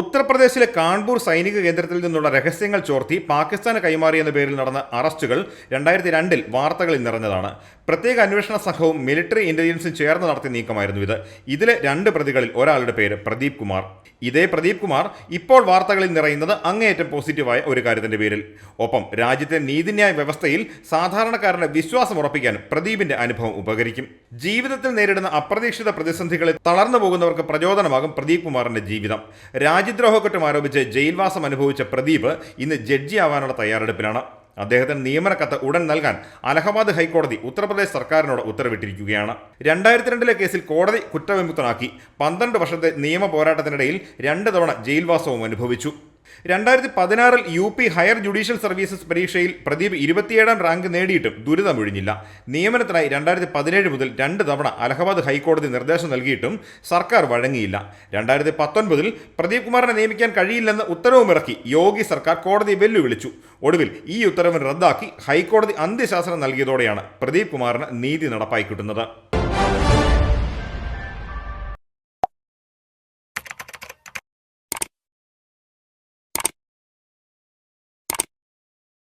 ഉത്തർപ്രദേശിലെ കാൺപൂർ സൈനിക കേന്ദ്രത്തിൽ നിന്നുള്ള രഹസ്യങ്ങൾ ചോർത്തി പാകിസ്ഥാന് കൈമാറിയെന്ന പേരിൽ നടന്ന അറസ്റ്റുകൾ രണ്ടായിരത്തി രണ്ടിൽ വാർത്തകളിൽ നിറഞ്ഞതാണ്. പ്രത്യേക അന്വേഷണ സംഘവും മിലിറ്ററി ഇന്റലിജൻസും ചേർന്ന് നടത്തിയ നീക്കമായിരുന്നു ഇത്. ഇതിലെ രണ്ട് പ്രതികളിൽ ഒരാളുടെ പേര് പ്രദീപ് കുമാർ. ഇതേ പ്രദീപ് കുമാർ ഇപ്പോൾ വാർത്തകളിൽ നിറയുന്നത് അങ്ങേയറ്റം പോസിറ്റീവായ ഒരു കാര്യത്തിന്റെ പേരിൽ. ഒപ്പം രാജ്യത്തെ നീതിന്യായ വ്യവസ്ഥയിൽ സാധാരണക്കാരുടെ വിശ്വാസം ഉറപ്പിക്കാൻ പ്രദീപിന്റെ അനുഭവം ഉപകരിക്കും. ജീവിതത്തിൽ നേരിടുന്ന അപ്രതീക്ഷിത പ്രതിസന്ധികളിൽ തളർന്നു പോകുന്നവർക്ക് പ്രചോദനമാകും പ്രദീപ് കുമാറിന്റെ ജീവിതം. രാജ്യദ്രോഹക്കുറ്റം ആരോപിച്ച് ജയിൽവാസം അനുഭവിച്ച പ്രദീപ് ഇന്ന് ജഡ്ജിയാവാനുള്ള തയ്യാറെടുപ്പിലാണ്. അദ്ദേഹത്തിന് നിയമന കത്ത് ഉടൻ നൽകാൻ അലഹബാദ് ഹൈക്കോടതി ഉത്തർപ്രദേശ് സർക്കാരിനോട് ഉത്തരവിട്ടിരിക്കുകയാണ്. രണ്ടായിരത്തി രണ്ടിലെ കേസിൽ കോടതി കുറ്റവിമുക്തനാക്കി പന്ത്രണ്ട് വർഷത്തെ നിയമ പോരാട്ടത്തിനിടയിൽ രണ്ട് തവണ ജയിൽവാസവും അനുഭവിച്ചു. രണ്ടായിരത്തി പതിനാറിൽ U P higher judicial services പരീക്ഷയിൽ പ്രദീപ് ഇരുപത്തിയേഴാം റാങ്ക് നേടിയിട്ടും ദുരിതമൊഴിഞ്ഞില്ല നിയമനത്തിനായി രണ്ടായിരത്തി പതിനേഴ് മുതൽ രണ്ട് തവണ അലഹബാദ് ഹൈക്കോടതി നിർദ്ദേശം നൽകിയിട്ടും സർക്കാർ വഴങ്ങിയില്ല. രണ്ടായിരത്തി പത്തൊൻപതിൽ പ്രദീപ് കുമാറിനെ നിയമിക്കാൻ കഴിയില്ലെന്ന് ഉത്തരവുമിറക്കി യോഗി സർക്കാർ കോടതി വെല്ലുവിളിച്ചു. ഒടുവിൽ ഈ ഉത്തരവ് റദ്ദാക്കി ഹൈക്കോടതി അന്ത്യശാസനം നൽകിയതോടെയാണ് പ്രദീപ് കുമാറിന് നീതി നടപ്പായി കിട്ടുന്നത്.